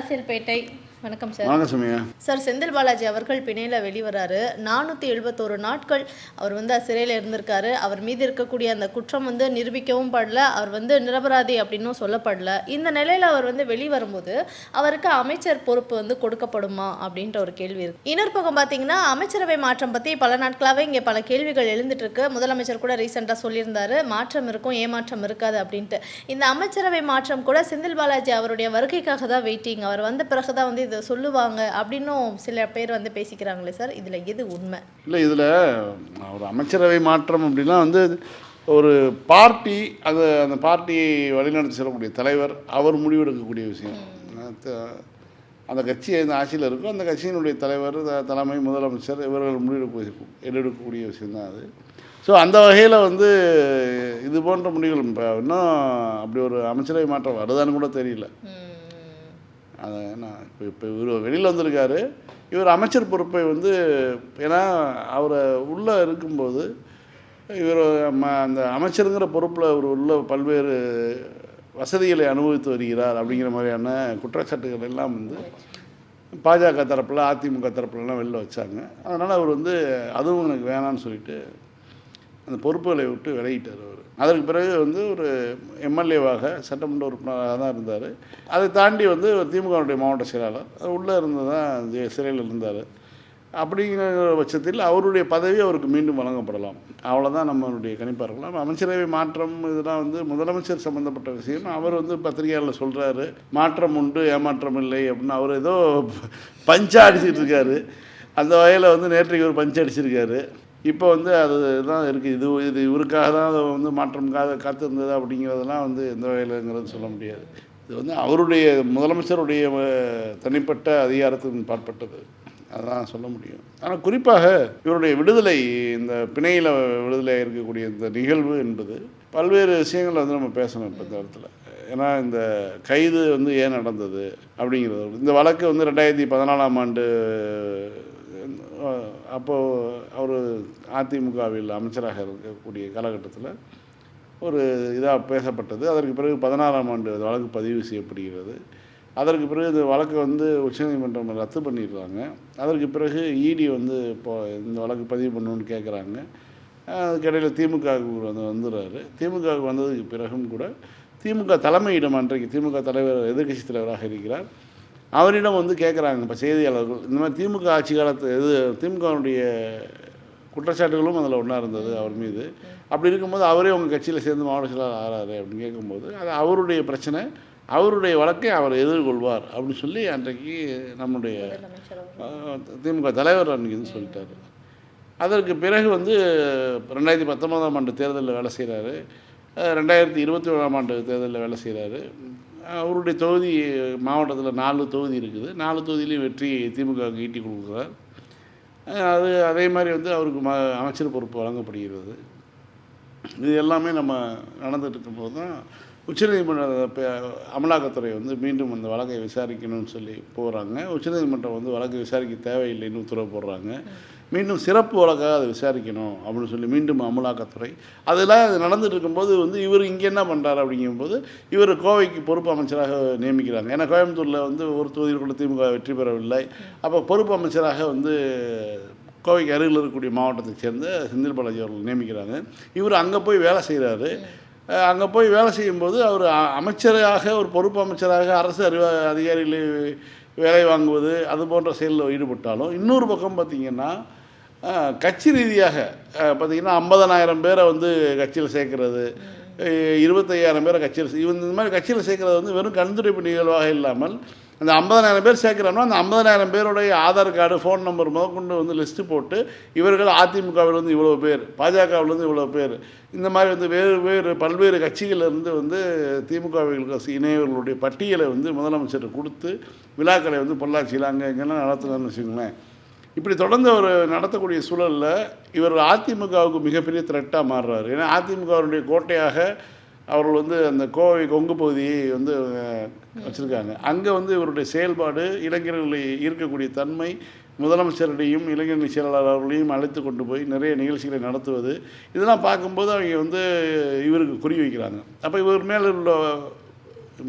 அரசியல்பேட்டை வணக்கம் சார். வணக்கம் சுமையா. சார் செந்தில் பாலாஜி அவர்கள் பிணையில் வெளிவராரு. நானூற்றி எழுபத்தோரு நாட்கள் அவர் வந்து சிறையில் இருந்திருக்காரு. அவர் மீது இருக்கக்கூடிய அந்த குற்றம் வந்து நிரூபிக்கவும் படல. அவர் வந்து நிரபராதி அப்படின்னும் சொல்லப்படல. இந்த நிலையில் அவர் வந்து வெளிவரும்போது அவருக்கு அமைச்சர் பொறுப்பு வந்து கொடுக்கப்படுமா அப்படின்ற ஒரு கேள்வி இருக்கு. இன்னொரு பக்கம் பார்த்தீங்கன்னா அமைச்சரவை மாற்றம் பற்றி பல நாட்களாகவே இங்கே பல கேள்விகள் எழுந்துட்டு இருக்கு முதலமைச்சர் கூட ரீசெண்டாக சொல்லியிருந்தாரு. மாற்றம் இருக்கும் ஏமாற்றம் இருக்காது அப்படின்ட்டு. இந்த அமைச்சரவை மாற்றம் கூட செந்தில் பாலாஜி அவருடைய வருகைக்காக தான் வெயிட்டிங். அவர் வந்த பிறகு தான் வந்து இதை சொல்லுவாங்க அப்படின்னும் சில பேர் வந்து பேசிக்கிறாங்களே சார். இதில் எது உண்மை? இல்லை இதில் ஒரு அமைச்சரவை மாற்றம் அப்படின்னா வந்து ஒரு பார்ட்டி அது அந்த பார்ட்டியை வழிநடத்தி செல்லக்கூடிய தலைவர் அவர் முடிவெடுக்கக்கூடிய விஷயம். அந்த கட்சி எந்த ஆட்சியில் இருக்கோ அந்த கட்சியினுடைய தலைவர் தலைமை முதலமைச்சர் இவர்கள் முடிவெடுக்க எடுக்கக்கூடிய விஷயம்தான் அது. ஸோ அந்த வகையில் வந்து இது போன்ற முடிவுகள் இப்போ இன்னும் அப்படி ஒரு அமைச்சரவை மாற்றம் வருதான்னு கூட தெரியல. அதை நான் இப்போ இப்போ இவர் வெளியில் வந்திருக்காரு. இவர் அமைச்சர் பொறுப்பை வந்து ஏன்னா அவரை உள்ளே இருக்கும்போது இவர் அந்த அமைச்சருங்கிற பொறுப்பில் அவர் உள்ள பல்வேறு வசதிகளை அனுபவித்து வருகிறார் அப்படிங்கிற மாதிரியான குற்றச்சாட்டுகள் எல்லாம் வந்து பாஜக தரப்பில் அதிமுக தரப்புலலாம் வெளில வச்சாங்க. அதனால் அவர் வந்து அதுவும் எனக்கு வேணான்னு சொல்லிட்டு அந்த பொறுப்புகளை விட்டு விலகிட்டார் அவர். அதற்கு பிறகு வந்து ஒரு எம்எல்ஏவாக சட்டமன்ற உறுப்பினராக தான் இருந்தார். அதை தாண்டி வந்து ஒரு திமுகவுடைய மாவட்ட செயலாளர் அது உள்ளே இருந்து தான் சிறையில் இருந்தார். அப்படிங்கிற பட்சத்தில் அவருடைய பதவி அவருக்கு மீண்டும் வழங்கப்படலாம். அவ்வளோதான் நம்மளுடைய கணிப்பாக இருக்கலாம் அமைச்சரவை மாற்றம் இதெல்லாம் வந்து முதலமைச்சர் சம்மந்தப்பட்ட விஷயம். அவர் வந்து பத்திரிகையாளர் சொல்கிறாரு மாற்றம் உண்டு ஏமாற்றம் இல்லை அப்படின்னு அவர் ஏதோ பஞ்சா அடிச்சிட்டு இருக்காரு. அந்த வகையில் வந்து நேற்றைக்கு ஒரு பஞ்சு அடிச்சிருக்காரு. இப்போ வந்து அது தான் இருக்குது இது இது இவருக்காக தான் அதை வந்து மாற்றம் காத்திருந்தது அப்படிங்கிறதெல்லாம் வந்து எந்த வகையிலங்கிறது சொல்ல முடியாது. இது வந்து அவருடைய முதலமைச்சருடைய தனிப்பட்ட அதிகாரத்தின் பாற்பட்டது. அதான் சொல்ல முடியும். ஆனால் குறிப்பாக இவருடைய விடுதலை இந்த பிணையில் விடுதலை இருக்கக்கூடிய இந்த நிகழ்வு என்பது பல்வேறு விஷயங்களை வந்து நம்ம பேசணும் இப்போ இந்த இடத்துல. ஏன்னா இந்த கைது வந்து ஏன் நடந்தது அப்படிங்கிறது. இந்த வழக்கு வந்து ரெண்டாயிரத்தி பதினாலாம் ஆண்டு அப்போது அவர் அதிமுகவில் அமைச்சராக இருக்கக்கூடிய காலகட்டத்தில் ஒரு இதாக பேசப்பட்டது. அதற்கு பிறகு பதினாறாம் ஆண்டு வழக்கு பதிவு செய்யப்படுகிறது. அதற்கு பிறகு இந்த வழக்கை வந்து உச்சநீதிமன்றம் ரத்து பண்ணிடுறாங்க. அதற்கு பிறகு இடி வந்து இப்போ இந்த வழக்கு பதிவு பண்ணணும்னு கேட்குறாங்க. அதுக்கிடையில் திமுகவுக்கு வந்து வந்துடுறாரு. திமுகவுக்கு வந்ததுக்கு பிறகும் கூட திமுக தலைமையிடம் அன்றைக்கு திமுக தலைவர் எதிர்க்கட்சி தலைவராக இருக்கிறார். அவரிடம் வந்து கேட்குறாங்க. இப்போ செய்தியாளர்கள் இந்த மாதிரி திமுக ஆட்சி காலத்து இது திமுகவுடைய குற்றச்சாட்டுகளும் அதில் ஒன்றா இருந்தது அவர் மீது. அப்படி இருக்கும்போது அவரே உங்கள் கட்சியில் சேர்ந்து மாவட்ட செயலாளர் ஆகிறாரு அப்படின்னு கேட்கும்போது அது அவருடைய பிரச்சனை அவருடைய வழக்கை அவர் எதிர்கொள்வார் அப்படின்னு சொல்லி அன்றைக்கு நம்முடைய திமுக தலைவர் அன்றைக்கி சொல்லிட்டாரு. அதற்கு பிறகு வந்து ரெண்டாயிரத்தி பத்தொன்பதாம் ஆண்டு தேர்தலில் வேலை செய்கிறாரு ரெண்டாயிரத்தி இருபத்தி ஒன்றாம் ஆண்டு தேர்தலில் வேலை செய்கிறாரு அவருடைய தொகுதி மாவட்டத்தில் நாலு தொகுதி இருக்குது. நாலு தொகுதியிலையும் வெற்றி திமுகவுக்கு ஈட்டி கொடுக்குறார். அது அதே மாதிரி வந்து அவருக்கு ம அமைச்சர் பொறுப்பு வழங்கப்படுகிறது. இது எல்லாமே நம்ம நடந்துட்டு இருக்கும்போது தான் உச்சநீதிமன்ற அமலாக்கத்துறை வந்து மீண்டும் அந்த வழக்கை விசாரிக்கணும்னு சொல்லி போகிறாங்க உச்சநீதிமன்றம் வந்து வழக்கு விசாரிக்க தேவையில்லைன்னு உத்தரவு போடுறாங்க. மீண்டும் சிறப்பு வழக்காக அதை விசாரிக்கணும் அப்படின்னு சொல்லி மீண்டும் அமலாக்கத்துறை. அதெல்லாம் அது நடந்துட்டு இருக்கும்போது வந்து இவர் இங்கே என்ன பண்ணுறாரு அப்படிங்கும்போது இவர் கோவைக்கு பொறுப்பு அமைச்சராக நியமிக்கிறாங்க. ஏன்னா கோயம்புத்தூரில் வந்து ஒரு தொகுதியில் கூட திமுக வெற்றி பெறவில்லை. அப்போ பொறுப்பு அமைச்சராக வந்து கோவைக்கு அருகில் இருக்கக்கூடிய மாவட்டத்தை சேர்ந்த செந்தில் பாலாஜி அவர்கள் நியமிக்கிறாங்க. இவர் அங்கே போய் வேலை செய்கிறாரு அங்கே போய் வேலை செய்யும்போது அவர் அமைச்சராக ஒரு பொறுப்பு அமைச்சராக அரசு அறிவ அதிகாரிகளை வேலை வாங்குவது அது போன்ற செயலில் ஈடுபட்டாலும் இன்னொரு பக்கம் பார்த்திங்கன்னா கட்சி ரீதியாக பார்த்திங்கன்னா ஐம்பதனாயிரம் பேரை வந்து கட்சியில் சேர்க்கறது இருபத்தையாயிரம் பேரை கட்சியில் சே- இவன் இந்த மாதிரி கட்சியில் சேர்க்கறது வந்து வெறும் கண்துடைப்பு நிகழ்வாக இல்லாமல் அந்த ஐம்பதனாயிரம் பேர் சேர்க்குறோம்னா அந்த ஐம்பதனாயிரம் பேருடைய ஆதார் கார்டு ஃபோன் நம்பர் முதற்கொண்டு வந்து லிஸ்ட்டு போட்டு இவர்கள் அதிமுகவிலிருந்து இவ்வளோ பேர் பாஜகவிலேருந்து இவ்வளோ பேர் இந்த மாதிரி வந்து வேறு வேறு பல்வேறு கட்சிகளிலிருந்து வந்து திமுகவிற்கு இணையவர்களுடைய பட்டியலை வந்து முதலமைச்சர் கொடுத்து விழாக்களை வந்து பொள்ளாச்சியில் அங்கே இங்கெல்லாம் நடத்துனான்னு வச்சுக்கோங்களேன். இப்படி தொடர்ந்து அவர் நடத்தக்கூடிய சூழலில் இவர் அதிமுகவுக்கு மிகப்பெரிய த்ரெட்டாக மாறுறாரு. ஏன்னா அதிமுகவுடைய கோட்டையாக அவர்கள் வந்து அந்த கோவை கொங்கு பகுதியை வந்து வச்சுருக்காங்க. அங்கே வந்து இவருடைய செயல்பாடு இளைஞர்களை ஈர்க்கக்கூடிய தன்மை முதலமைச்சரிடையும் இளைஞரணி செயலாளர் அவர்களையும் அழைத்து கொண்டு போய் நிறைய நிகழ்ச்சிகளை நடத்துவது. இதெல்லாம் பார்க்கும்போது அவங்க வந்து இவருக்கு குறி வைக்கிறாங்க. அப்போ இவர் மேலே உள்ள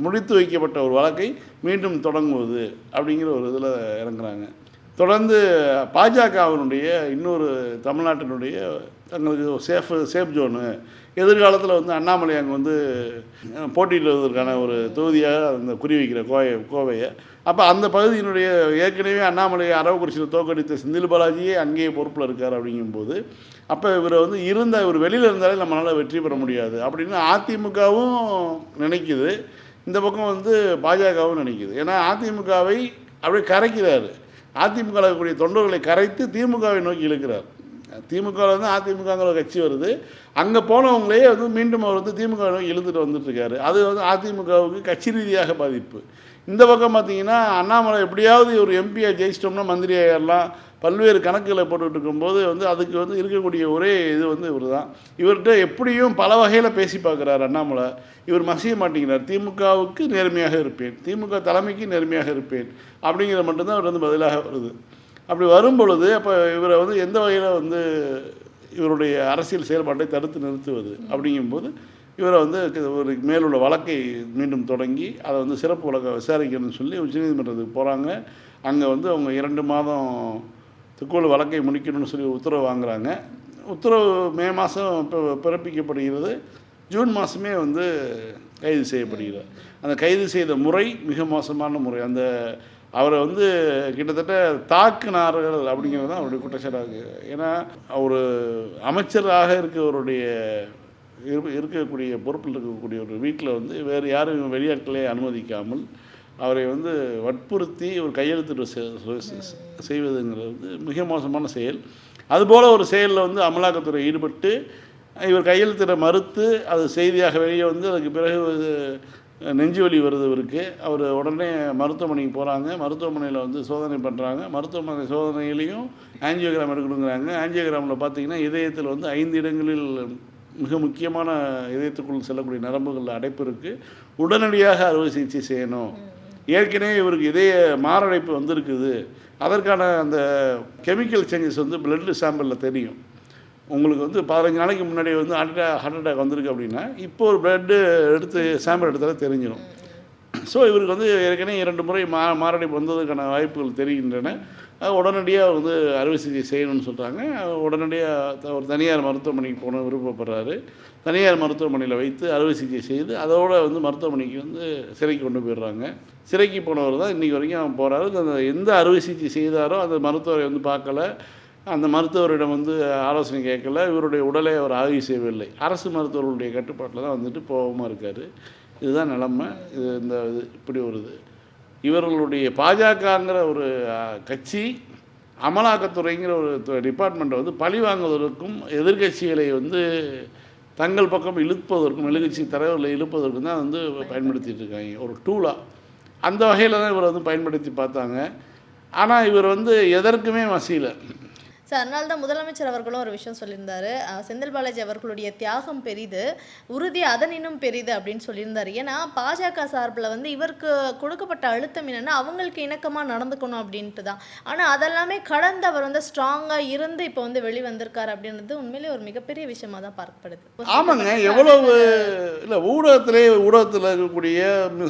முடித்து வைக்கப்பட்ட ஒரு வழக்கை மீண்டும் தொடங்குவது அப்படிங்கிற ஒரு இதில் இறங்குறாங்க. தொடர்ந்து பாஜகவினுடைய இன்னொரு தமிழ்நாட்டினுடைய தங்களுக்கு சேஃப் சேஃப் ஜோனு எதிர்காலத்தில் வந்து அண்ணாமலை அங்கே வந்து போட்டியிடுவதற்கான ஒரு தொகுதியாக அந்த குறி வைக்கிற கோவை கோவையை. அப்போ அந்த பகுதியினுடைய ஏற்கனவே அண்ணாமலையை அரவக்குறிச்சியில் தோக்கடித்த செந்தில் பாலாஜியே அங்கேயே பொறுப்பில் இருக்கார் அப்படிங்கும்போது அப்போ இவரை வந்து இருந்த இவர் வெளியில் இருந்தாலே நம்மளால் வெற்றி பெற முடியாது அப்படின்னு அதிமுகவும் நினைக்குது. இந்த பக்கம் வந்து பாஜகவும் நினைக்குது. ஏன்னா அதிமுகவை அப்படியே கரைக்கிறாரு. அதிமுகவில் இருக்கக்கூடிய தொண்டர்களை கரைத்து திமுகவை நோக்கி இழுக்கிறார். திமுகவில் வந்து அதிமுகங்கிற கட்சி வருது. அங்கே போனவங்களே வந்து மீண்டும் அவர் வந்து திமுக நோக்கி இழுத்துட்டு வந்துட்டுருக்காரு. அது வந்து அதிமுகவுக்கு கட்சி ரீதியாக பாதிப்பு. இந்த பக்கம் பார்த்தீங்கன்னா அண்ணாமலை எப்படியாவது ஒரு எம்பியை ஜெயிச்சிட்டோம்னா மந்திரி ஆயிடலாம் பல்வேறு கணக்குகளை போட்டுட்டு இருக்கும்போது வந்து அதுக்கு வந்து இருக்கக்கூடிய ஒரே இது வந்து இவர் தான் இவர்கிட்ட எப்படியும் பல வகையில் பேசி பார்க்குறாரு அண்ணாமலை. இவர் மசிய மாட்டேங்கிறார். திமுகவுக்கு நேர்மையாக இருப்பேன். திமுக தலைமைக்கு நேர்மையாக இருப்பேன். அப்படிங்கிறது மட்டும்தான் அவர் வந்து பதிலாக வருது. அப்படி வரும் பொழுது அப்போ இவரை வந்து எந்த வகையில் வந்து இவருடைய அரசியல் செயல்பாட்டை தடுத்து நிறுத்துவது அப்படிங்கும்போது இவரை வந்து ஒரு மேலுள்ள வழக்கை மீண்டும் தொடங்கி அதை வந்து சிறப்பு வழக்கை விசாரிக்கணும்னு சொல்லி உச்சநீதிமன்றத்துக்கு போகிறாங்க அங்கே வந்து அவங்க இரண்டு மாதம் துக்குவல் வழக்கை முடிக்கணும்னு சொல்லி உத்தரவு வாங்குறாங்க. உத்தரவு மே மாதம் இப்போ பிறப்பிக்கப்படுகிறது. ஜூன் மாதமே வந்து கைது செய்யப்படுகிறார் அந்த கைது செய்த முறை மிக மோசமான முறை. அந்த அவரை வந்து கிட்டத்தட்ட தாக்குனார்கள் அப்படிங்கிறது தான் அவருடைய குற்றச்சாட்டாக இருக்குது ஏன்னா அவர் அமைச்சராக இருக்கவருடைய இரு- இருக்கக்கூடிய பொறுப்பில் இருக்கக்கூடிய ஒரு வீட்டில் வந்து வேறு யாரும் வெளியாட்களே அனுமதிக்காமல் அவரை வந்து வற்புறுத்தி ஒரு கையெழுத்திட்டு செ- செய்வதுங்கிறது வந்து மிக மோசமான செயல். அதுபோல் ஒரு செயலில் வந்து அமலாக்கத்துறை ஈடுபட்டு இவர் கையெழுத்திட மறுத்து அது செய்தியாக வெளியே வந்து அதுக்கு பிறகு நெஞ்சு வலி வருது இவருக்கு. அவர் உடனே மருத்துவமனைக்கு போகிறாங்க மருத்துவமனையில் வந்து சோதனை பண்ணுறாங்க மருத்துவமனை சோதனையிலையும் ஆஞ்சியோகிராம் எடுக்கணுங்கிறாங்க. ஆஞ்சியோகிராமில் பார்த்தீங்கன்னா இதயத்தில் வந்து ஐந்து இடங்களில் மிக முக்கியமான இதயத்துக்குள் செல்லக்கூடிய நரம்புகளில் அடைப்பு இருக்குது உடனடியாக அறுவை சிகிச்சை செய்யணும். ஏற்கனவே இவருக்கு இதய மாரடைப்பு வந்திருக்குது. அதற்கான அந்த கெமிக்கல் சேஞ்சஸ் வந்து பிளட் சாம்பிளில் தெரியும். உங்களுக்கு வந்து பதினஞ்சு நாளைக்கு முன்னாடி வந்து ஹார்ட் அட்டாக் ஹார்ட் அட்டாக் வந்திருக்கு அப்படின்னா இப்போ ஒரு பிளட்டு எடுத்து சாம்பிள் எடுத்தாலே தெரிஞ்சிடும் ஸோ இவருக்கு வந்து ஏற்கனவே இரண்டு முறை மா மாரடைப்பு வந்ததுக்கான வாய்ப்புகள் தெரிகின்றன. உடனடியாக வந்து அறுவை சிகிச்சை செய்யணும்னு சொல்கிறாங்க உடனடியாக ஒரு தனியார் மருத்துவமனைக்கு போன விருப்பப்படுறாரு. தனியார் மருத்துவமனையில் வைத்து அறுவை சிகிச்சை செய்து அதோட வந்து மருத்துவமனைக்கு வந்து சிறைக்கு கொண்டு போயிடுறாங்க. சிறைக்கு போனவர் தான் இன்றைக்கி வரைக்கும் அவன் போகிறாரு அந்த எந்த அறுவை சிகிச்சை செய்தாரோ அந்த மருத்துவரை வந்து பார்க்கல. அந்த மருத்துவரிடம் வந்து ஆலோசனை கேட்கல. இவருடைய உடலை அவர் ஆய்வு செய்யவில்லை. அரசு மருத்துவர்களுடைய கட்டுப்பாட்டில் தான் வந்துட்டு போகாமல் இருக்கார். இதுதான் நிலமை. இது இந்த இது இப்படி ஒரு இது. இவர்களுடைய பாஜகங்கிற ஒரு கட்சி அமலாக்கத்துறைங்கிற ஒரு டிபார்ட்மெண்ட்டை வந்து பழி வாங்குவதற்கும் எதிர்க்கட்சிகளை வந்து தங்கள் பக்கம் இழுப்பதற்கும் எதிர்கட்சி தலைவர்களை இழுப்பதற்கும் தான் வந்து பயன்படுத்திகிட்டு இருக்காங்க. ஒரு டூலாக அந்த வகையில் தான் இவர் வந்து பயன்படுத்தி பார்த்தாங்க. ஆனால் இவர் வந்து எதற்குமே வசியலை சார் அதனால தான் முதலமைச்சர் அவர்களும் ஒரு விஷயம் சொல்லியிருந்தாரு. செந்தில் பாலாஜி அவர்களுடைய தியாகம் பெரிது உறுதி அதனினும் பெரிது அப்படின்னு சொல்லியிருந்தாரு. ஏன்னா பாஜக சார்பில் வந்து இவருக்கு கொடுக்கப்பட்ட அழுத்தம் என்னன்னா அவங்களுக்கு இணக்கமாக நடந்துக்கணும் அப்படின்ட்டு தான். ஆனால் அதெல்லாமே கடந்து அவர் வந்து ஸ்ட்ராங்காக இருந்து இப்போ வந்து வெளிவந்திருக்காரு அப்படின்றது உண்மையிலேயே ஒரு மிகப்பெரிய விஷயமா தான் பார்க்கப்படுது. ஆமாங்க எவ்வளவு இல்லை ஊடகத்திலே ஊடகத்தில் இருக்கக்கூடிய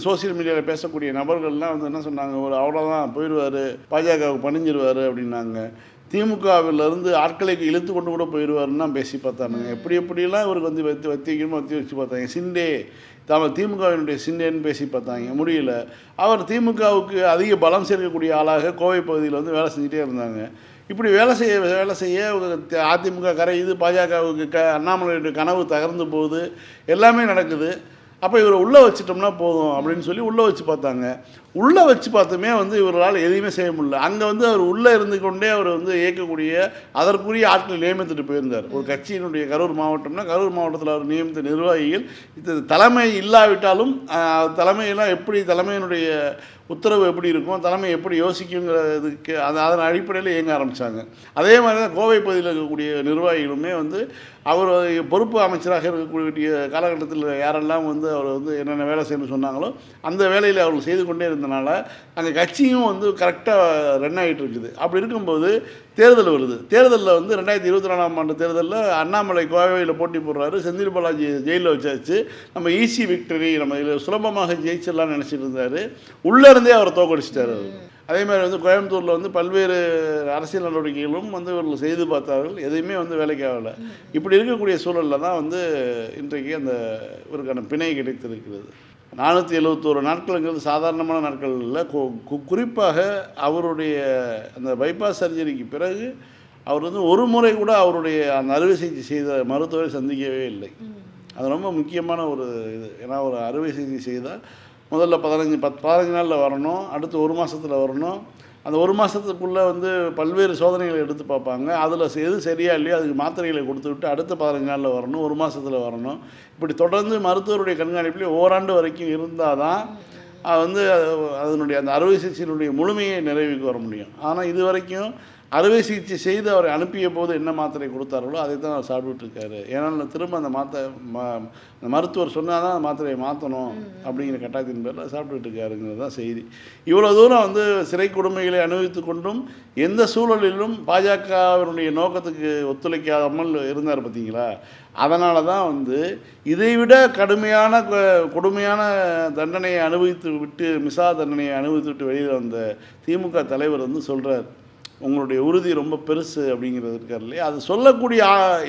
சோசியல் மீடியாவில் பேசக்கூடிய நபர்கள்லாம் வந்து என்ன சொன்னாங்க ஒரு அவ்வளோதான் போயிடுவார் பாஜகவுக்கு பணிஞ்சிருவார் அப்படின்னாங்க. திமுகவிலிருந்து ஆட்களை இழுத்து கொண்டு கூட போயிடுவாருன்னு தான் பேசி பார்த்தானுங்க. எப்படி எப்படிலாம் இவருக்கு வந்து வத்தி வத்தி வைக்கணுமோ வத்தி வச்சு பார்த்தாங்க. சிண்டே தாம திமுகவினுடைய சிண்டேன்னு பேசி பார்த்தாங்க. முடியல. அவர் திமுகவுக்கு அதிக பலம் சேர்க்கக்கூடிய ஆளாக கோவை பகுதியில் வந்து வேலை செஞ்சுட்டே இருந்தாங்க. இப்படி வேலை செய்ய வேலை செய்ய அதிமுக கரை இது பாஜகவுக்கு க அண்ணாமலையுடைய கனவு தகர்ந்து போகுது. எல்லாமே நடக்குது. அப்போ இவரை உள்ளே வச்சிட்டோம்னா போதும் அப்படின்னு சொல்லி உள்ளே வச்சு பார்த்தாங்க. உள்ளே வச்சு பார்த்துமே வந்து இவரால் எதையுமே செய்ய முடியல. அங்கே வந்து அவர் உள்ளே இருந்து கொண்டே அவர் வந்து இயக்கக்கூடிய அதற்குரிய ஆட்களை நியமித்துட்டு போயிருந்தார். ஒரு கட்சியினுடைய கரூர் மாவட்டம்னா கரூர் மாவட்டத்தில் அவர் நியமித்த நிர்வாகிகள் இது தலைமை இல்லாவிட்டாலும் தலைமையெல்லாம் எப்படி தலைமையினுடைய உத்தரவு எப்படி இருக்கும் தலைமை எப்படி யோசிக்குங்கிறதுக்கு அது அதன் அடிப்படையில் இயங்க ஆரம்பித்தாங்க அதே மாதிரி தான் கோவை பகுதியில் இருக்கக்கூடிய நிர்வாகிகளுமே வந்து அவர் பொறுப்பு அமைச்சராக இருக்கக்கூடிய காலகட்டத்தில் யாரெல்லாம் வந்து அவர் வந்து என்னென்ன வேலை செய்யணும்னு சொன்னாங்களோ அந்த வேலையில் அவர்கள் செய்து கொண்டே இருந்தனால அந்த கட்சியும் வந்து கரெக்டாக ரன் ஆகிட்டு இருக்குது அப்படி இருக்கும்போது தேர்தல் வருது. தேர்தலில் வந்து ரெண்டாயிரத்தி இருபத்தி நாலாம் ஆண்டு தேர்தலில் அண்ணாமலை கோவையில் போட்டி போடுறாரு. செந்தில் பாலாஜி ஜெயிலில் வச்சாச்சு. நம்ம ஈஸி விக்டரி நம்ம இதில் சுலபமாக ஜெயிச்சிடலாம்னு நினச்சிட்டு இருந்தார். உள்ளே இருந்தே அவரை அவர். அதே மாதிரி வந்து கோயம்புத்தூரில் வந்து பல்வேறு அரசியல் நடவடிக்கைகளும் வந்து இவர்கள் செய்து பார்த்தார்கள். எதையுமே வந்து வேலைக்கு ஆகலை. இப்படி இருக்கக்கூடிய சூழலில் தான் வந்து இன்றைக்கு அந்த இவருக்கான பிணை கிடைத்திருக்கிறது. நானூற்றி எழுபத்தோரு நாட்களுங்கிறது சாதாரணமான நாட்கள் இல்லை. குறிப்பாக அவருடைய அந்த பைபாஸ் சர்ஜரிக்கு பிறகு அவர் வந்து ஒரு முறை கூட அவருடைய அந்த அறுவை சிகிச்சை செய்த மருத்துவரை சந்திக்கவே இல்லை. அது ரொம்ப முக்கியமான ஒரு இது. ஏன்னா ஒரு அறுவை சிகிச்சை செய்தால் முதல்ல பதினஞ்சு பத் பதினஞ்சு நாளில் வரணும் அடுத்து ஒரு மாதத்தில் வரணும். அந்த ஒரு மாதத்துக்குள்ளே வந்து பல்வேறு சோதனைகளை எடுத்து பார்ப்பாங்க. அதில் எது சரியா இல்லையோ அதுக்கு மாத்திரைகளை கொடுத்து விட்டு அடுத்த பதினஞ்சு நாளில் வரணும் ஒரு மாதத்தில் வரணும். இப்படி தொடர்ந்து மருத்துவருடைய கண்காணிப்புலேயே ஓராண்டு வரைக்கும் இருந்தால் தான் அது வந்து அது- அதனுடைய அந்த அறுவை சிகிச்சையினுடைய முழுமையை நிறைவுக்கு வர முடியும். ஆனால் இது வரைக்கும் அறுவை சிகிச்சை செய்து அவரை அனுப்பிய போது என்ன மாத்திரை கொடுத்தார்களோ அதை தான் அவர் சாப்பிட்டுட்டு இருக்காரு ஏன்னா திரும்ப அந்த மாத்த அந்த மருத்துவர் சொன்னால் தான் அந்த மாத்திரையை மாற்றணும் அப்படிங்கிற கட்டாயத்தின் பேரில் சாப்பிட்டுட்டு இருக்காருங்கிறது தான் செய்தி. இவ்வளோ தூரம் வந்து சிறை கொடுமைகளை அனுபவித்து கொண்டும் எந்த சூழலிலும் பாஜகவினுடைய நோக்கத்துக்கு ஒத்துழைக்காமல் இருந்தார் பார்த்தீங்களா? அதனால தான் வந்து இதைவிட கடுமையான கொடுமையான தண்டனையை அனுபவித்து விட்டு மிசா தண்டனையை அனுபவித்து விட்டு வெளியில் வந்த திமுக தலைவர் வந்து சொல்கிறார் உங்களுடைய உறுதி ரொம்ப பெருசு அப்படிங்கிறது இருக்கார் இல்லையா? அது சொல்லக்கூடிய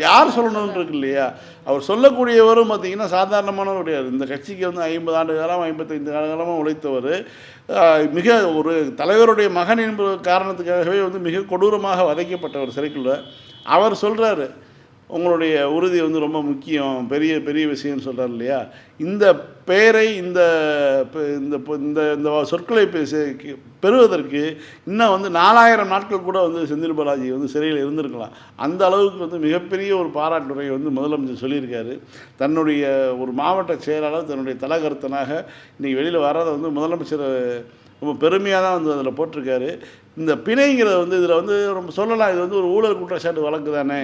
யார் சொல்லணும்னு இருக்கு இல்லையா? அவர் சொல்லக்கூடியவரும் பார்த்தீங்கன்னா சாதாரணமானவருடைய கிடையாது. இந்த கட்சிக்கு வந்து ஐம்பது ஆண்டு காலம் ஐம்பத்தைந்து ஆண்டு காலமாக உழைத்தவர். மிக ஒரு தலைவருடைய மகன் என்பது காரணத்துக்காகவே வந்து மிக கொடூரமாக வதைக்கப்பட்டவர் சிறைக்குள்ள. அவர் சொல்கிறாரு உங்களுடைய உறுதி வந்து ரொம்ப முக்கியம். பெரிய பெரிய விஷயம்னு சொல்கிறார் இல்லையா? இந்த பெயரை இந்த இந்த இந்த இந்த சொற்களை பேச- பெறுவதற்கு இன்னும் வந்து நாலாயிரம் நாட்கள் கூட வந்து செந்தில் பாலாஜி வந்து சிறையில் இருந்திருக்கலாம். அந்த அளவுக்கு வந்து மிகப்பெரிய ஒரு பாராட்டுரை வந்து முதலமைச்சர் சொல்லியிருக்காரு. தன்னுடைய ஒரு மாவட்ட செயலாளர் தன்னுடைய தலகருத்தனாக இன்றைக்கி வெளியில் வர்றதை வந்து முதலமைச்சர் ரொம்ப பெருமையாக தான் வந்து அதில் போட்டிருக்காரு. இந்த பிணைங்கிறத வந்து இதில் வந்து ரொம்ப சொல்லலாம் இது வந்து ஒரு ஊழல் குற்றச்சாட்டு வழக்கு தானே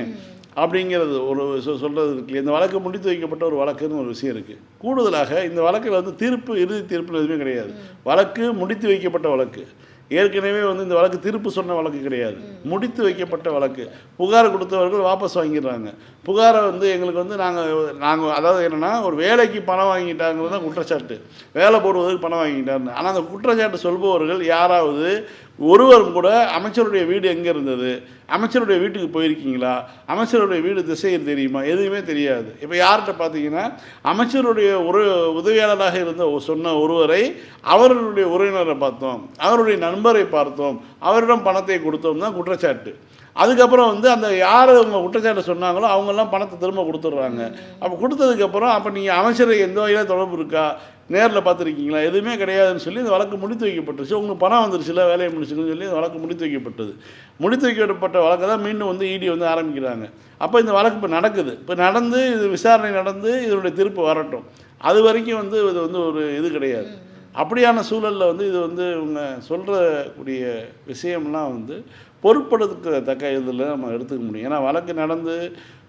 அப்படிங்கிறது ஒரு சொல்கிறது இருக்கு இந்த வழக்கு முடித்து வைக்கப்பட்ட ஒரு வழக்குன்னு ஒரு விஷயம் இருக்குது கூடுதலாக இந்த வழக்கில் வந்து தீர்ப்பு இறுதி தீர்ப்பு எதுவுமே கிடையாது. வழக்கு முடித்து வைக்கப்பட்ட வழக்கு. ஏற்கனவே வந்து இந்த வழக்கு தீர்ப்பு சொன்ன வழக்கு கிடையாது. முடித்து வைக்கப்பட்ட வழக்கு. புகார் கொடுத்தவர்கள் வாபஸ் வாங்கிடுறாங்க. புகாரை வந்து எங்களுக்கு வந்து நாங்கள் நாங்கள் அதாவது என்னென்னா ஒரு வேலைக்கு பணம் வாங்கிட்டாங்கிறது தான் குற்றச்சாட்டு. வேலை போடுவதற்கு பணம் வாங்கிட்டாருன்னு ஆனால் அந்த குற்றச்சாட்டு சொல்பவர்கள் யாராவது ஒருவரும் கூட அமைச்சருடைய வீடு எங்கே இருந்தது? அமைச்சருடைய வீட்டுக்கு போயிருக்கீங்களா? அமைச்சருடைய வீடு திசையில் தெரியுமா? எதுவுமே தெரியாது. இப்போ யார்கிட்ட பார்த்தீங்கன்னா அமைச்சருடைய ஒரு உதவியாளராக இருந்த சொன்ன ஒருவரை அவர்களுடைய உறவினரை பார்த்தோம். அவருடைய நண்பரை பார்த்தோம். அவரிடம் பணத்தை கொடுத்தோம் தான் குற்றச்சாட்டு. அதுக்கப்புறம் வந்து அந்த யார் அவங்க குற்றச்சாட்டை சொன்னாங்களோ அவங்கெல்லாம் பணத்தை திரும்ப கொடுத்துட்றாங்க. அப்போ கொடுத்ததுக்கப்புறம் அப்போ நீங்கள் அமைச்சரை எந்த வகையில் தொடர்பு இருக்கா? நேரில் பார்த்துருக்கீங்களா? எதுவுமே கிடையாதுன்னு சொல்லி இந்த வழக்கு முடித்து வைக்கப்பட்டுச்சு. உங்களுக்கு பணம் வந்துருச்சுல வேலையை முடிச்சுன்னு சொல்லி இந்த வழக்கு முடித்து வைக்கப்பட்டது. முடித்து வைக்கப்பட்ட வழக்கை தான் மீண்டும் வந்து இடி வந்து ஆரம்பிக்கிறாங்க. அப்போ இந்த வழக்கு இப்போ நடக்குது. இப்போ நடந்து இது விசாரணை நடந்து இதனுடைய திருப்பு வரட்டும். அது வரைக்கும் வந்து இது வந்து ஒரு இது கிடையாது. அப்படியான சூழலில் வந்து இது வந்து இவங்க சொல்கிறக்கூடிய விஷயம்லாம் வந்து பொருட்படுத்தத்தக்க இதில் நம்ம எடுத்துக்க முடியும். ஏன்னா வழக்கு நடந்து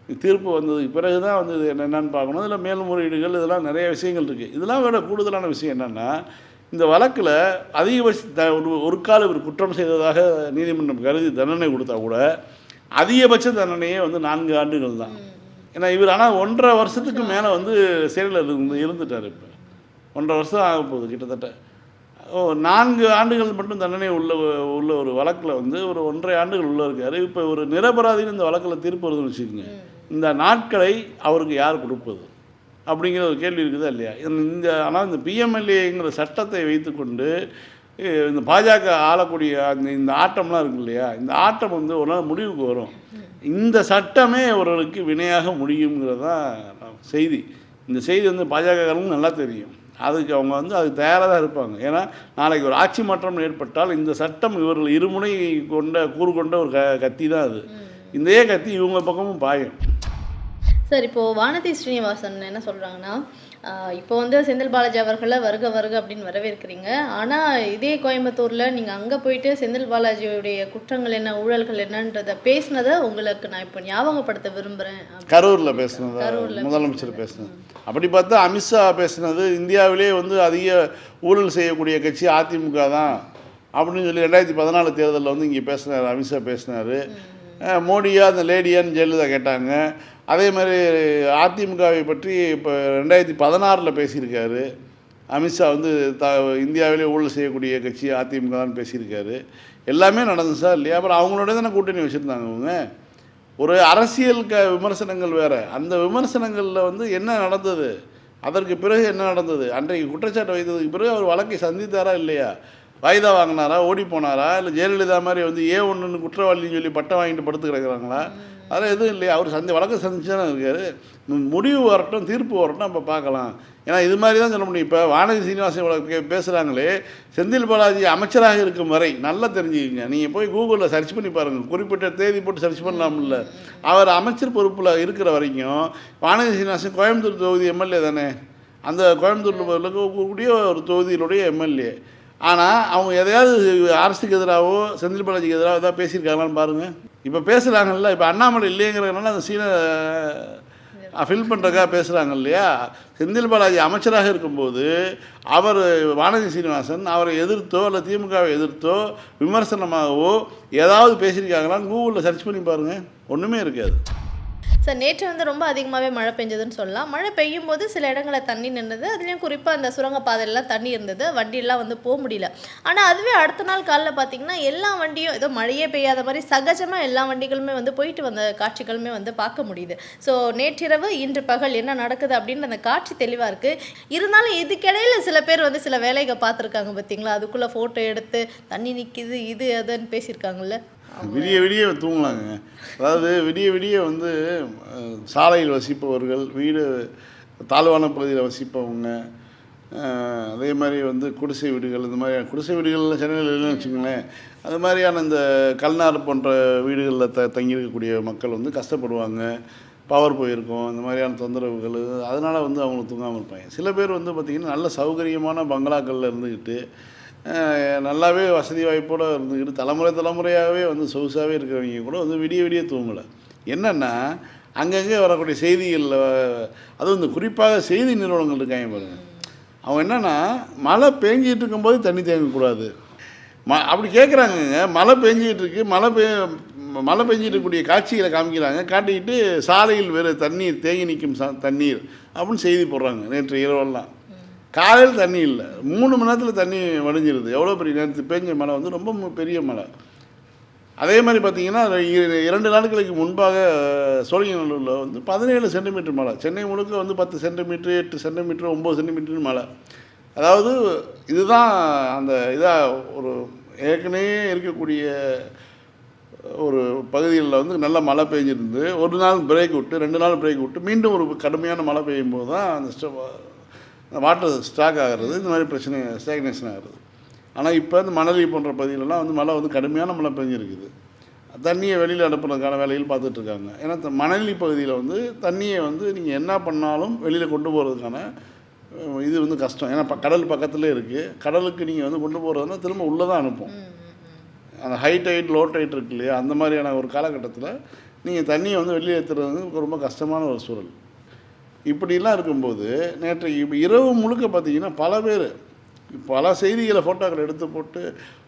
தீர்ப்பு வந்ததுக்கு பிறகு தான் வந்து இது என்னென்னு பார்க்கணும். இதில் மேல்முறையீடுகள் இதெல்லாம் நிறைய விஷயங்கள் இருக்குது இதெல்லாம் விட கூடுதலான விஷயம் என்னென்னா இந்த வழக்கில் அதிகபட்ச த ஒரு ஒரு கால இவர் குற்றம் செய்ததாக நீதிமன்றம் கருதி தண்டனை கொடுத்தா கூட அதிகபட்ச தண்டனையே வந்து நான்கு ஆண்டுகள் தான். ஏன்னா இவர் ஆனால் ஒன்றரை வருஷத்துக்கு மேலே வந்து சிறையில் இருந்து இருந்துட்டார் இப்போ. ஒன்றரை வருஷம் ஆக போகுது கிட்டத்தட்ட. நான்கு ஆண்டுகள் மட்டும் தண்டனை உள்ள உள்ள ஒரு வழக்கில் வந்து ஒரு ஒன்றரை ஆண்டுகள் உள்ள இருக்காரு. இப்போ ஒரு நிரபராதின்னு இந்த வழக்கில் தீர்ப்பு வருதுன்னு வச்சுக்கோங்க. இந்த நாட்களை அவருக்கு யார் கொடுப்பது? அப்படிங்கிற ஒரு கேள்வி இருக்குதா இல்லையா? இந்த- ஆனால் இந்த பிஎம்எல்ஏங்கிற சட்டத்தை வைத்துக்கொண்டு இந்த பாஜக ஆளக்கூடிய அந்த இந்த ஆட்டம்லாம் இருக்கு இல்லையா? இந்த ஆட்டம் வந்து ஒரு நாள் முடிவுக்கு வரும். இந்த சட்டமே அவர்களுக்கு வினையாக முடியுங்கிறது தான் செய்தி. இந்த செய்தி வந்து பாஜகக்காரங்களும் நல்லா தெரியும். அதுக்கு அவங்க வந்து அதுக்கு தயாராக தான் இருப்பாங்க. ஏன்னா நாளைக்கு ஒரு ஆட்சி மாற்றம் ஏற்பட்டால் இந்த சட்டம் இவர்கள் இருமுனை கொண்ட கூறு கொண்ட ஒரு க கத்தி தான் அது இதே கத்தி இவங்க பக்கமும் பாயும். சார் இப்போ வானதி ஸ்ரீனிவாசன் என்ன சொல்றாங்கன்னா ஆஹ் இப்போ வந்து செந்தில் பாலாஜி அவர்களை வருக வருக அப்படின்னு வரவேற்கிறீங்க. ஆனா இதே கோயம்புத்தூர்ல நீங்க அங்க போயிட்டு செந்தில் பாலாஜியுடைய குற்றங்கள் என்ன ஊழல்கள் என்னன்றத பேசினதை உங்களுக்கு நான் இப்போ ஞாபகப்படுத்த விரும்புறேன் அப்படி- கரூரில் பேசுனது? கரூர்ல முதலமைச்சர் பேசுனது. அப்படி பார்த்தா அமித்ஷா பேசுனது இந்தியாவிலே வந்து அதிக ஊழல் செய்யக்கூடிய கட்சி அதிமுக தான் அப்படின்னு சொல்லி ரெண்டாயிரத்தி பதினாலு தேர்தலில் வந்து இங்கே பேசினார் அமித்ஷா பேசினார். மோடியா அந்த லேடியான்னு ஜெயலலிதா கேட்டாங்க. அதே மாதிரி அதிமுகவை பற்றி இப்போ ரெண்டாயிரத்தி பதினாறில் பேசியிருக்காரு. அமித்ஷா வந்து த இந்தியாவிலே ஊழல் செய்யக்கூடிய கட்சி அதிமுக தான் பேசியிருக்காரு. எல்லாமே நடந்துச்சா இல்லையா? அப்புறம் அவங்களோட தானே கூட்டணி வச்சுருந்தாங்க அவங்க ஒரு அரசியல் க விமர்சனங்கள் வேறு. அந்த விமர்சனங்களில் வந்து என்ன நடந்தது? அதற்கு பிறகு என்ன நடந்தது? அன்றைக்கு குற்றச்சாட்டு வைத்ததுக்கு பிறகு அவர் வழக்கை சந்தித்தாரா இல்லையா? வாய்தா வாங்கினாரா ஓடி போனாரா இல்லை ஜெயலலிதா மாதிரி வந்து ஏ ஒன்றுன்னு குற்றவாளின்னு சொல்லி பட்டம் வாங்கிட்டு படுத்து கிடக்குறாங்களா அதெல்லாம் எதுவும் இல்லையா அவர் சந்தி வழக்கு சந்திச்சு இருக்கார். இருக்காரு முடிவு வரட்டும் தீர்ப்பு வரட்டும் அப்போ பார்க்கலாம். ஏன்னா இது மாதிரி தான் சொல்ல முடியும். இப்போ வானதி சீனிவாசன் இவ்வளோ பேசுகிறாங்களே செந்தில் பாலாஜி அமைச்சராக இருக்கும் வரை நல்லா தெரிஞ்சுக்கங்க. நீங்கள் போய் கூகுளில் சர்ச் பண்ணி பாருங்கள் குறிப்பிட்ட தேதி போட்டு சர்ச் பண்ணலாம்ல. அவர் அமைச்சர் பொறுப்பில் இருக்கிற வரைக்கும் வானதி சீனிவாசன் கோயம்புத்தூர் தொகுதி எம்எல்ஏ தானே? அந்த கோயம்புத்தூரில் இருக்கக்கூடிய ஒரு தொகுதியிலுடைய எம்எல்ஏ. ஆனால் அவங்க எதையாவது அரசுக்கு எதிராகவோ செந்தில் பாலாஜிக்கு எதிராக எதாவது பேசியிருக்காங்களான்னு பாருங்கள் இப்போ பேசுகிறாங்கல்ல இப்போ அண்ணாமலை இல்லைங்கிறதுனால அந்த சீனை ஃபில் பண்ணுறதுக்காக பேசுகிறாங்க இல்லையா? செந்தில் பாலாஜி அமைச்சராக இருக்கும்போது அவர் வானதி சீனிவாசன் அவரை எதிர்த்தோ இல்லை திமுகவை எதிர்த்தோ விமர்சனமாகவோ ஏதாவது பேசியிருக்காங்களான்னு கூகுளில் சர்ச் பண்ணி பாருங்கள் ஒன்றுமே இருக்காது. ஸோ நேற்று வந்து ரொம்ப அதிகமாகவே மழை பெஞ்சதுன்னு சொல்லலாம். மழை பெய்யும் போது சில இடங்களில் தண்ணி நின்றுது அதுலேயும் குறிப்பாக அந்த சுரங்கப்பாதையிலாம் தண்ணி இருந்தது. வண்டியெல்லாம் வந்து போக முடியல. ஆனால் அதுவே அடுத்த நாள் காலைல பார்த்தீங்கன்னா எல்லா வண்டியும் ஏதோ மழையே பெய்யாத மாதிரி சகஜமாக எல்லா வண்டிகளுமே வந்து போயிட்டு வந்த காட்சிகளுமே வந்து பார்க்க முடியுது. ஸோ நேற்றிரவு இன்று பகல் என்ன நடக்குது அப்படின்னு அந்த காட்சி தெளிவாக இருக்குது இருந்தாலும் இதுக்கிடையில் சில பேர் வந்து சில வேலைகள் பார்த்துருக்காங்க பார்த்தீங்களா அதுக்குள்ளே ஃபோட்டோ எடுத்து தண்ணி நிற்கிது இது அதுன்னு பேசியிருக்காங்கல்ல. விடிய விடிய தூங்கலாங்க. அதாவது விடிய விடிய வந்து சாலையில் வசிப்பவர்கள் வீடு தாழ்வான பகுதியில் வசிப்பவங்க அதே மாதிரி வந்து குடிசை வீடுகள் இந்த மாதிரி குடிசை வீடுகளில் சென்னையில் இல்லைன்னு வச்சுங்களேன் அது மாதிரியான இந்த கல்நார் போன்ற வீடுகளில் த தங்கியிருக்கக்கூடிய மக்கள் வந்து கஷ்டப்படுவாங்க. பவர் போயிருக்கும். இந்த மாதிரியான தொந்தரவுகள் அதனால் வந்து அவங்க தூங்காமல் இருப்பாங்க. சில பேர் வந்து பார்த்திங்கன்னா நல்ல சௌகரியமான பங்களாக்களில் இருந்துக்கிட்டு நல்லாவே வசதி வாய்ப்போடு இருந்துக்கிட்டு தலைமுறை தலைமுறையாகவே வந்து சொகுசாகவே இருக்கிறவங்க கூட வந்து விடிய விடிய தூங்கலை. என்னென்னா அங்கங்கே வரக்கூடிய செய்திகளில் அதுவும் இந்த குறிப்பாக செய்தி நிறுவனங்கள் இருக்காங்க பாருங்க. அவங்க என்னென்னா மழை பேஞ்சிகிட்டு இருக்கும்போது தண்ணி தேங்கக்கூடாது. ம அப்படி கேட்குறாங்கங்க மழை பெஞ்சிகிட்டு இருக்கு. மழை பெய் மழை பெஞ்சிட்டு இருக்கக்கூடிய காட்சிகளை காமிக்கிறாங்க. காட்டிக்கிட்டு சாலையில் வேறு தண்ணீர் தேங்கி நிற்கும் ச தண்ணீர் அப்படின்னு செய்தி போடுறாங்க நேற்று இரவெல்லாம். காலையில் தண்ணி இல்லை. மூணு மணி நேரத்தில் தண்ணி வடிஞ்சிருது. எவ்வளோ பெரிய நேரத்து பெஞ்ச மழை வந்து ரொம்ப பெரிய மழை. அதே மாதிரி பார்த்தீங்கன்னா இ- இரண்டு நாட்களுக்கு முன்பாக சோழிங்கநல்லூரில் வந்து பதினேழு சென்டிமீட்டர் மழை. சென்னை முழுக்க வந்து பத்து சென்டிமீட்டர் எட்டு சென்டிமீட்டர் ஒம்பது சென்டிமீட்டர் மழை. அதாவது இதுதான் அந்த இதாக ஒரு ஏற்கனவே இருக்கக்கூடிய ஒரு பகுதிகளில் வந்து நல்ல மழை பெஞ்சிருந்து ஒரு நாள் பிரேக் விட்டு ரெண்டு நாள் பிரேக் விட்டு மீண்டும் ஒரு கடுமையான மழை பெய்யும் போது தான் அந்த வாட்டர் ஸ்டாக் ஆகிறது இந்த மாதிரி பிரச்சனை ஸ்டாக்னேஷன் ஆகிறது. ஆனால் இப்போ இந்த மணலி போன்ற பகுதிகளெலாம் வந்து மழை வந்து கடுமையான மழை பெஞ்சிருக்குது. தண்ணியை வெளியில் அனுப்புறதுக்கான வேலைகள் பார்த்துட்டு இருக்காங்க ஏன்னா மணலி பகுதியில் வந்து தண்ணியை வந்து நீங்கள் என்ன பண்ணாலும் வெளியில் கொண்டு போகிறதுக்கான இது வந்து கஷ்டம். ஏன்னா கடல் பக்கத்துலேயே இருக்குது கடலுக்கு நீங்கள் வந்து கொண்டு போகிறதுனா திரும்ப உள்ளே தான் அனுப்பும். அந்த ஹை டைட் லோ டைட் இருக்கு இல்லையா அந்த மாதிரியான ஒரு காலகட்டத்தில் நீங்கள் தண்ணியை வந்து வெளியே ஏற்றுறது ரொம்ப கஷ்டமான ஒரு சூழல். இப்படிலாம் இருக்கும்போது நேற்று இரவு முழுக்க பார்த்தீங்கன்னா பல பேர் பல செய்திகளை ஃபோட்டோக்கள் எடுத்து போட்டு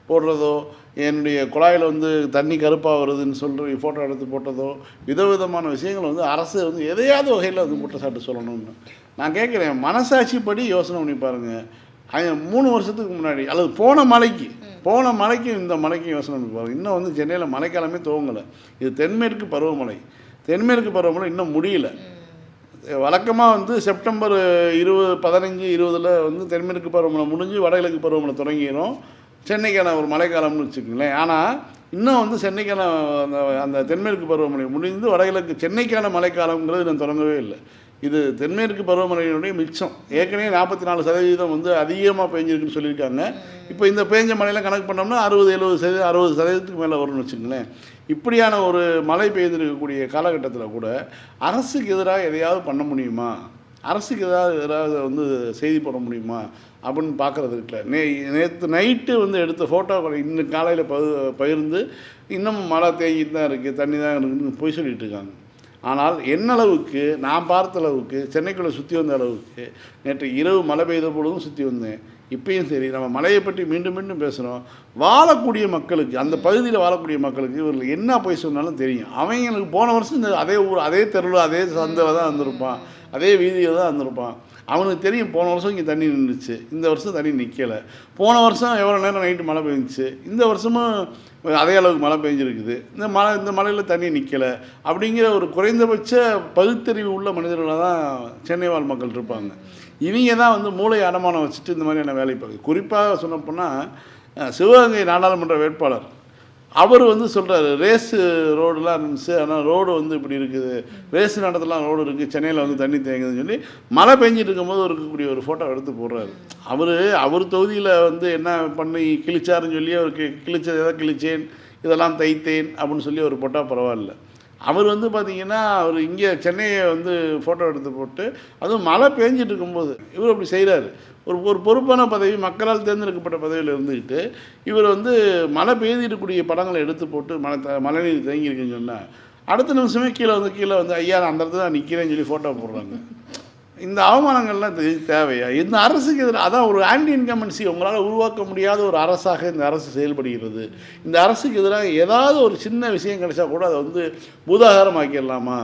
போடுறதோ என்னுடைய குழாயில் வந்து தண்ணி கருப்பாக வருதுன்னு சொல்கிற ஃபோட்டோ எடுத்து போட்டதோ விதவிதமான விஷயங்கள் வந்து அரசு வந்து எதையாவது வகையில் வந்து குற்றச்சாட்டு சொல்லணும்னு. நான் கேட்குறேன் மனசாட்சிப்படி யோசனை பண்ணி பாருங்கள் மூணு வருஷத்துக்கு முன்னாடி அல்லது போன மலைக்கு போன மலைக்கும் இந்த மலைக்கும் யோசனை பண்ணி பாருங்க. இன்னும் வந்து சென்னையில் மழைக்காலமே துவங்கலை. இது தென்மேற்கு பருவமழை. தென்மேற்கு பருவமழை இன்னும் முடியல. வழக்கமாக வந்து செப்டம்பர் இருபது பதினஞ்சு இருபதில் வந்து தென்மேற்கு பருவமழை முடிஞ்சு வடகிழக்கு பருவமழை தொடங்கிடும் சென்னைக்கான ஒரு மழைக்காலம்னு வச்சுக்கோங்களேன். ஆனால் இன்னும் வந்து சென்னைக்கான அந்த அந்த தென்மேற்கு பருவமழை முடிந்து வடகிழக்கு சென்னைக்கான மழைக்காலங்கிறது நான் தொடங்கவே இல்லை. இது தென்மேற்கு பருவமழையினுடைய மிச்சம். ஏற்கனவே நாற்பத்தி நாலு சதவீதம் வந்து அதிகமாக பெஞ்சிருக்குன்னு சொல்லியிருக்காங்க. இப்போ இந்த பேஞ்ச மழையெல்லாம் கணக்கு பண்ணோம்னா அறுபது எழுபது சதவீதம் அறுபது சதவீதத்துக்கு மேலே வரும்னு வச்சுங்களேன் இப்படியான ஒரு மழை பெய்திருக்கக்கூடிய காலகட்டத்தில் கூட அரசுக்கு எதிராக எதையாவது பண்ண முடியுமா? அரசுக்கு எதாவது எதாவது வந்து செய்தி போட முடியுமா? அப்படின்னு பார்க்குறது இருக்குல்ல. நே நேற்று நைட்டு வந்து எடுத்த ஃபோட்டோக்களை இன்னும் காலையில் பகு பகிர்ந்து இன்னும் மழை தேங்கிட்டு தான் இருக்குது தண்ணி தான் இருக்குன்னு பொய் சொல்லிட்டு இருக்காங்க. ஆனால் என்னளவுக்கு நான் பார்த்த அளவுக்கு சென்னைக்குள்ளே சுற்றி வந்த அளவுக்கு நேற்று இரவு மழை பெய்த பொழுதும் சுற்றி வந்தேன். இப்பயும் சரி நம்ம மலையை பற்றி மீண்டும் மீண்டும் பேசுகிறோம். வாழக்கூடிய மக்களுக்கு அந்த பகுதியில் வாழக்கூடிய மக்களுக்கு இவர்கள் என்ன போய் சொன்னாலும் தெரியும். அவங்களுக்கு போன வருஷம் இந்த அதே ஊர் அதே தெருவில் அதே சந்தையில் தான் வந்திருப்பான். அதே வீதியில் தான் வந்திருப்பான். அவனுக்கு தெரியும் போன வருஷம் இங்கே தண்ணி நின்றுச்சு இந்த வருஷம் தண்ணி நிற்கலை போன வருஷம் எவ்வளோ நேரம் நைட்டு மழை பெஞ்சிச்சு? இந்த வருஷமும் அதே அளவுக்கு மழை பெஞ்சிருக்குது. இந்த மழை இந்த மழையில் தண்ணி நிற்கலை அப்படிங்கிற ஒரு குறைந்தபட்ச பகுத்தறிவு உள்ள மனிதர்களாக தான் சென்னை வாழ் மக்கள் இருப்பாங்க. இவங்க தான் வந்து மூளை அடமானம் வச்சுட்டு இந்த மாதிரியான வேலை பார்க்க குறிப்பாக சொன்னப்போனால் சிவகங்கை நாடாளுமன்ற வேட்பாளர் அவர் வந்து சொல்கிறாரு ரேஸு ரோடுலாம் இருந்துச்சு ஆனால் ரோடு வந்து இப்படி இருக்குது. ரேஸ் நடத்தலாம் ரோடு இருக்குது சென்னையில் வந்து தண்ணி தேங்குதுன்னு சொல்லி மழை பெஞ்சிட்டு இருக்கும்போது இருக்கக்கூடிய ஒரு ஃபோட்டோ எடுத்து போடுறாரு. அவர் அவர் தொகுதியில் வந்து என்ன பண்ணி கிழிச்சாருன்னு சொல்லி அவருக்கு கிழிச்சது எதை கிழிச்சேன் இதெல்லாம் தைத்தேன் அப்படின்னு சொல்லி அவர் போட்டால் பரவாயில்ல. அவர் வந்து பார்த்தீங்கன்னா அவர் இங்கே சென்னையை வந்து ஃபோட்டோ எடுத்து போட்டு அதுவும் மழை பேஞ்சிட்டு இருக்கும்போது இவர் அப்படி செய்கிறாரு ஒரு ஒரு பொறுப்பான பதவி மக்களால் தேர்ந்தெடுக்கப்பட்ட பதவியில் இருந்துக்கிட்டு இவர் வந்து மழை பெய்திருக்கக்கூடிய படங்களை எடுத்து போட்டு மழை த மழைநீர் தேங்கியிருக்குன்னு சொன்னால் அடுத்த நிமிஷமே கீழே வந்து கீழே வந்து ஐயா நான் அந்த இடத்துல தான் நிற்கிறேன்னு சொல்லி ஃபோட்டோ போடுறாங்க. இந்த அவமானங்கள்லாம் தேவையா? இந்த அரசுக்கு எதிராக அதான் ஒரு ஆன்டி இன்கம்பன்சி உங்களால் உருவாக்க முடியாத ஒரு அரசாக இந்த அரசு செயல்படுகிறது. இந்த அரசுக்கு எதிராக ஏதாவது ஒரு சின்ன விஷயம் கிடைச்சா கூட அதை வந்து பூதாகாரமாக்கிடலாமா?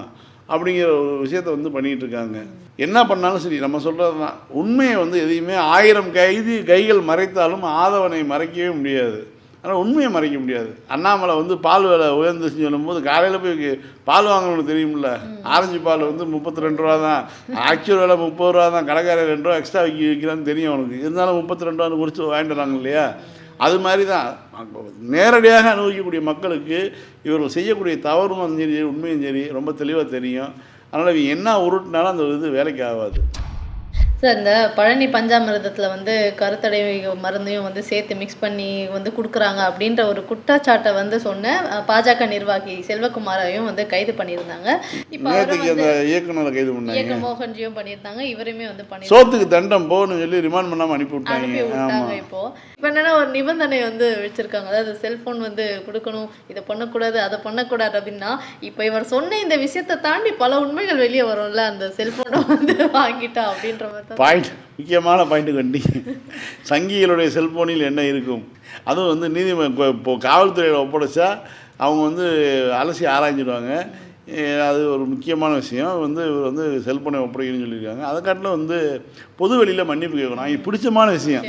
அப்படிங்கிற ஒரு விஷயத்தை வந்து பண்ணிகிட்டு இருக்காங்க என்ன பண்ணாலும் சரி நம்ம சொல்கிறது தான் உண்மையை வந்து எதையுமே ஆயிரம் கைதி கைகள் மறைத்தாலும் ஆதவனை மறைக்கவே முடியாது. ஆனால் உண்மையை மறைக்க முடியாது. அண்ணாமலை வந்து பால் விலை உயர்ந்துச்சுன்னு சொல்லும்போது காலையில் போய் பால் வாங்கணும்னு தெரியும்ல ஆரஞ்சு பால் வந்து முப்பத்தி ரெண்டு ரூபா தான். ஆக்சுவல் விலை முப்பது ரூபா தான். கடைக்காரர் ரெண்டு ரூபா எக்ஸ்ட்ரா விற்கி விற்கிறான்னு தெரியும் அவனுக்கு. இருந்தாலும் முப்பத்தி ரெண்டு ரூபான்னு குறித்து வாங்கிட்டு வராங்க இல்லையா? அது மாதிரி தான் நேரடியாக அனுபவிக்கக்கூடிய மக்களுக்கு இவர்கள் செய்யக்கூடிய தவறும் சரி உண்மையும் சரி ரொம்ப தெளிவாக தெரியும். அதனால் இவங்க என்ன உருட்டினாலும் அந்த இது வேலைக்கு ஆகாது. சார் இந்த பழனி பஞ்சாமிர்தத்தில் வந்து கருத்தடை மருந்தையும் வந்து சேர்த்து மிக்ஸ் பண்ணி வந்து கொடுக்குறாங்க அப்படின்ற ஒரு குற்றச்சாட்டை வந்து சொன்ன பாஜக நிர்வாகி செல்வகுமாரையும் வந்து கைது பண்ணியிருந்தாங்க. இயக்குனரை கைது பண்ணாங்க. மோகன்ஜியும் பண்ணியிருந்தாங்க. இவருமே வந்து பண்ணி சோத்துக்கு தண்டம் போகணும்னு சொல்லி ரிமாண்ட் பண்ணாமல் அனுப்பி விட்டாங்க அனுப்பி இப்போ. இப்போ என்னன்னா ஒரு நிபந்தனை வந்து வச்சிருக்காங்க அதாவது செல்போன் வந்து கொடுக்கணும் இதை பண்ணக்கூடாது அதை பண்ணக்கூடாது அப்படின்னா இப்போ இவர் சொன்ன இந்த விஷயத்தை தாண்டி பல உண்மைகள் வெளியே வரும்ல அந்த செல்போனை வந்து வாங்கிட்டா அப்படின்ற மாதிரி. பாயிண்ட் முக்கியமான பாயிண்ட் கண்டி. சங்கிகளுடைய செல்போனில் என்ன இருக்கும்? அதுவும் வந்து நீதிமன்ற இப்போ- காவல்துறையில் ஒப்படைச்சா அவங்க வந்து அலசி ஆராய்ஞ்சிடுவாங்க. அது ஒரு முக்கியமான விஷயம். வந்து இவர் வந்து செல்போனை ஒப்படைக்கணும்னு சொல்லியிருக்காங்க. அதை காட்டிலும் வந்து பொது வெளியில் மன்னிப்பு கேட்கணும். அவங்க பிடிச்சமான விஷயம்.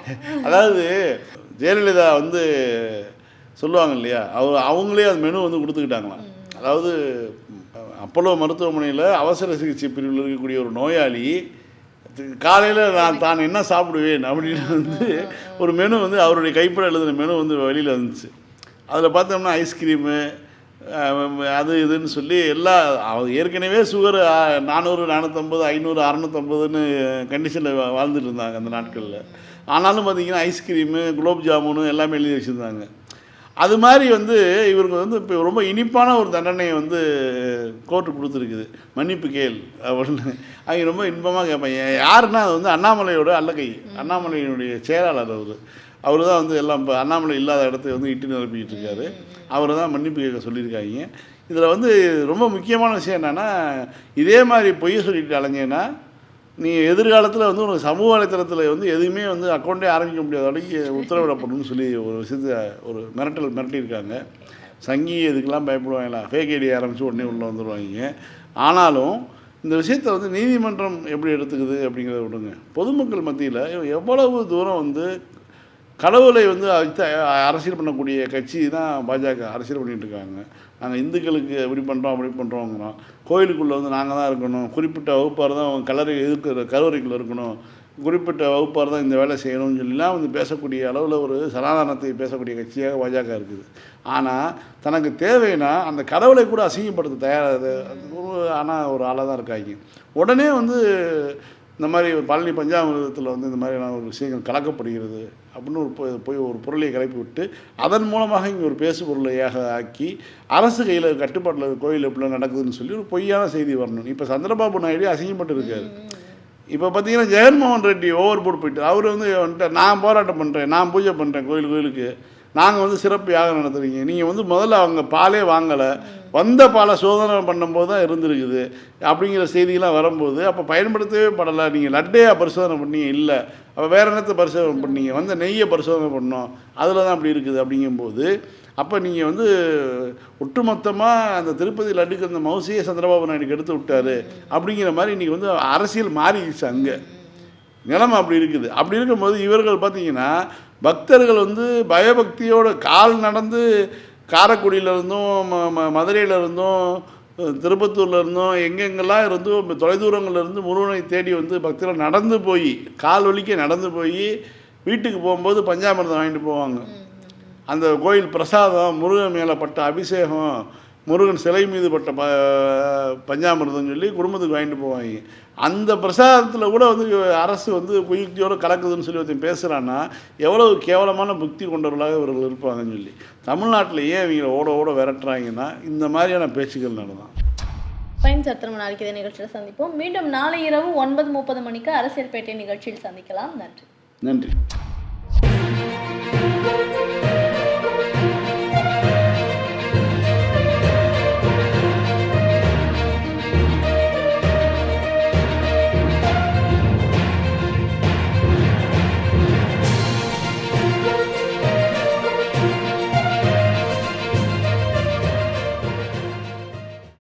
அதாவது ஜெயலலிதா வந்து சொல்லுவாங்க இல்லையா? அவங்க அவங்களே அந்த மெனு வந்து கொடுத்துக்கிட்டாங்களாம். அதாவது அப்போலோ மருத்துவமனையில் அவசர சிகிச்சை பிரிவில் இருக்கக்கூடிய ஒரு நோயாளி காலையில் நான் தான் என்ன சாப்பிடுவேன் அப்படின்னு வந்து ஒரு மெனு வந்து அவருடைய கைப்பட எழுதின மெனு வந்து வெளியில் வந்துச்சு அதில் பார்த்தோம்னா ஐஸ்கிரீமு அது இதுன்னு சொல்லி எல்லா ஏற்கனவே சுகர் நானூறு நானூற்றம்பது ஐநூறு அறநூற்றம்பதுன்னு கண்டிஷனில் வாழ்ந்துட்டு இருந்தாங்க அந்த நாட்களில். ஆனாலும் பார்த்திங்கன்னா ஐஸ்கிரீமு குலோப் ஜாமுனு எல்லாமே எழுதி வச்சுருந்தாங்க. அது மாதிரி வந்து இவருக்கு வந்து இப்போ ரொம்ப இனிப்பான ஒரு தண்டனையை வந்து கோர்ட்டு கொடுத்துருக்குது. மன்னிப்பு கேள் அப்படின்னு. அவங்க ரொம்ப இன்பமாக கேட்பாங்க. யாருன்னா அது வந்து அண்ணாமலையோட அல்லக்கை அண்ணாமலையினுடைய செயலாளர் அவர். அவர் தான் வந்து எல்லாம் இப்போ அண்ணாமலை இல்லாத இடத்த வந்து இட்டு நிரப்பிக்கிட்டு இருக்காரு. அவர் தான் மன்னிப்பு கேட்க சொல்லியிருக்காங்க. இதில் வந்து ரொம்ப முக்கியமான விஷயம் என்னென்னா இதே மாதிரி பொய்ய சொல்லிட்டு அலைஞ்சேன்னா நீ எதிர்காலத்தில் வந்து உனக்கு சமூக வலைத்தளத்தில் வந்து எதுவுமே வந்து அக்கௌண்ட்டே ஆரம்பிக்க முடியாத வரைக்கும் உத்தரவிடப்படணும்னு சொல்லி ஒரு விஷயத்தை ஒரு மிரட்டல் மிரட்டியிருக்காங்க. சங்கி இதுக்கெல்லாம் பயப்படுவாங்களா? ஃபேக் ஐடி ஆரம்பித்து உடனே உள்ளே வந்துடுவாங்க ஆனாலும் இந்த விஷயத்தை வந்து நீதிமன்றம் எப்படி எடுத்துக்குது அப்படிங்கிறத விடுங்க. பொதுமக்கள் மத்தியில் எவ்வளவு தூரம் வந்து கடவுளை வந்து அரசியல் பண்ணக்கூடிய கட்சி தான் பாஜக அரசியல் பண்ணிகிட்டு இருக்காங்க. நாங்கள் இந்துக்களுக்கு இப்படி பண்ணுறோம் அப்படி பண்ணுறோங்கிறோம் கோயிலுக்குள்ளே வந்து நாங்கள் தான் இருக்கணும். குறிப்பிட்ட வகுப்பார் தான் கலரை இருக்கிற கல்லூரிக்குள்ளே இருக்கணும். குறிப்பிட்ட வகுப்பார் தான் இந்த வேலை செய்யணும்னு சொல்லிலாம் வந்து பேசக்கூடிய அளவில் ஒரு சனாதனத்தை பேசக்கூடிய கட்சியாக பாஜக இருக்குது. ஆனால் தனக்கு தேவைன்னா அந்த கடவுளை கூட அசிங்கப்படுத்த தயாராக ஆனால் ஒரு ஆளாக தான் இருக்காங்க. உடனே வந்து இந்த மாதிரி பழனி பஞ்சாமிரதத்தில் வந்து இந்த மாதிரியான ஒரு விஷயங்கள் கலக்கப்படுகிறது அப்படின்னு ஒரு போய் போய் ஒரு பொருளை கிளப்பி விட்டு அதன் மூலமாக இங்கே ஒரு பேசு பொருளையாக ஆக்கி அரசு கையில் கட்டுப்பாட்டில் கோயில் எப்படிலாம் நடக்குதுன்னு சொல்லி ஒரு பொய்யான செய்தி வரணும். இப்போ சந்திரபாபு நாயுடு அசிங்கப்பட்டு இருக்காரு. இப்போ பார்த்தீங்கன்னா ஜெகன்மோகன் ரெட்டி ஓவர் போர்டு போயிட்டு அவர் வந்து வந்துட்டு நான் போராட்டம் பண்ணுறேன் நான் பூஜை பண்ணுறேன் கோயில் கோயிலுக்கு. நாங்கள் வந்து சிறப்பு யாகம் நடத்துறீங்க. நீங்கள் வந்து முதல்ல அவங்க பாலே வாங்கலை. வந்த பாலை சோதனை பண்ணும்போது தான் இருந்திருக்குது. அப்படிங்கிற செய்தியெல்லாம் வரும்போது அப்போ பயன்படுத்தவே படலை. நீங்கள் லட்டையாக பரிசோதனை பண்ணீங்க இல்லை. அப்போ வேறு என்னத்தை பரிசோதனை பண்ணீங்க? வந்த நெய்யை பரிசோதனை பண்ணோம். அதில் தான் அப்படி இருக்குது. அப்படிங்கும்போது அப்போ நீங்கள் வந்து ஒட்டுமொத்தமாக அந்த திருப்பதி லட்டுக்கு அந்த மவுசியை சந்திரபாபு நாயுடுக்கு எடுத்து விட்டாரு அப்படிங்கிற மாதிரி இன்றைக்கி வந்து அரசியல் மாறிடுச்சு அங்கே. நிலைமை அப்படி இருக்குது. அப்படி இருக்கும்போது இவர்கள் பார்த்தீங்கன்னா பக்தர்கள் வந்து பயபக்தியோட கால் நடந்து காரைக்குடியில இருந்தும் ம ம மதுரையில இருந்தும் திருப்பத்தூர்ல இருந்தும் எங்கெங்கெல்லாம் இருந்தும் தொலைதூரங்கள்லேருந்து முருகனை தேடி வந்து பக்தர்கள் நடந்து போய் கால் வலிக்க நடந்து போய் வீட்டுக்கு போகும்போது பஞ்சாமிர்தம் வாங்கிட்டு போவாங்க. அந்த கோயில் பிரசாதம் முருகன் மேலே பட்ட அபிஷேகம் முருகன் சிலை மீது பட்ட ப பஞ்சாமிர்தம் சொல்லி குடும்பத்துக்கு வாங்கிட்டு போவாங்க. அந்த பிரசாதத்தில் கூட வந்து அரசு வந்து குயுக்தியோடு கலக்குதுன்னு சொல்லி ஒருத்தன் பேசுகிறான்னா எவ்வளவு கேவலமான புக்தி கொண்டவர்களாக இவர்கள் இருப்பாங்கன்னு சொல்லி. தமிழ்நாட்டில் ஏன் இவங்களை ஓட ஓட விரட்டுறாங்கன்னா இந்த மாதிரியான பேச்சுக்கள் நடந்தான் பயன் சார் திரும்ப நாளைக்கு இதே நிகழ்ச்சியில் சந்திப்போம். மீண்டும் நாளை இரவு ஒன்பது முப்பது மணிக்கு அரசியல் பேட்டை நிகழ்ச்சியில் சந்திக்கலாம். நன்றி. நன்றி.